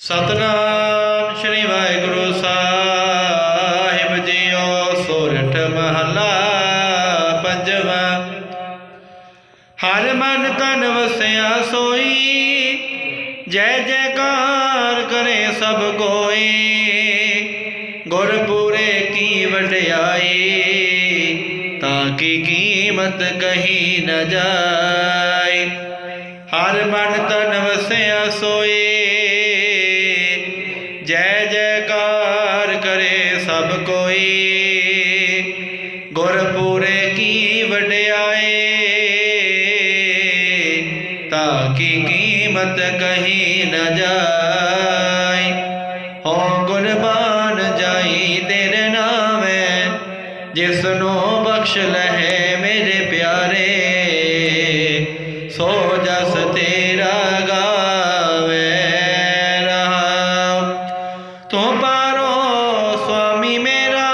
ਸਤਨਾਮ ਸ੍ਰੀ ਵਾਹਿਗੁਰੂ ਸਾਹਿਬ ਜੀਓ, ਸੋਰਠ ਮਹਲਾ ਪੰਜਵਾਂ। ਹਰ ਮਨ ਤਨ ਵਸਿਆ ਸੋਈ, ਜੈ ਜੈਕਾਰ ਕਰੇ ਸਭ ਕੋਈ। ਗੁਰਪੂਰੇ ਕੀ ਵਡਿਆਈ, ਤਾਂ ਕੀ ਕੀਮਤ ਕਹੀ ਨ ਜਾਏ ਹਰ ਮਨ ਤਨ ਵਸਿਆ ਸੋਈ ਜੈ ਜੈਕਾਰ ਕਰੇ ਸਭ ਕੋਈ। ਗੁਰਪੂਰੇ ਕੀ ਵਡਿਆਈ ਤਾਂ ਕੀ ਕੀਮਤ ਕਹੀ ਨ ਜਾਏ। ਹੋ ਗੁਰਬਾਨ ਜਾਈ ਤੇਰੇ ਨਾਮੇ ਜਿਸ ਨੂੰ ਬਖਸ਼ ਲਹਿ ਮੇਰੇ ਪਿਆਰੇ। ਸੋ ਤੂੰ ਪਾਰੋ ਸੁਆਮੀ ਮੇਰਾ,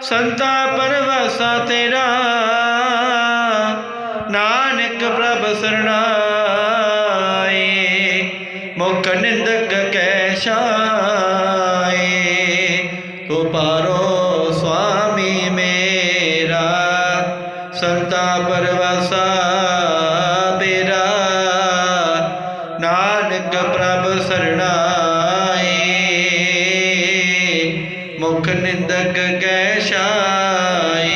ਸੰਤਾ ਪਰਵਸਾ ਤੇਰਾ। ਨਾਨਕ ਪ੍ਰਭ ਸਰਣਾਏ, ਮੁਖ ਨਿੰਦਕ ਕੈ ਛਾਏ। ਤੂੰ ਪਾਰੋ ਸੁਆਮੀ ਮੇਰਾ, ਸੰਤਾ ਪਰਵਸਾ ਤੇਰਾ। ਨਾਨਕ ਪ੍ਰਭ ਸਰਣਾਏ ਮੁਖ ਨਿੰਦਕ ਕੈ ਛਾਏ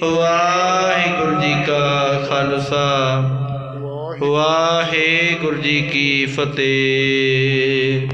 ਵਾਹਿਗੁਰੂ ਜੀ ਕਾ ਖਾਲਸਾ। ਵਾਹਿਗੁਰੂ ਜੀ ਕੀ ਫਤਿਹ।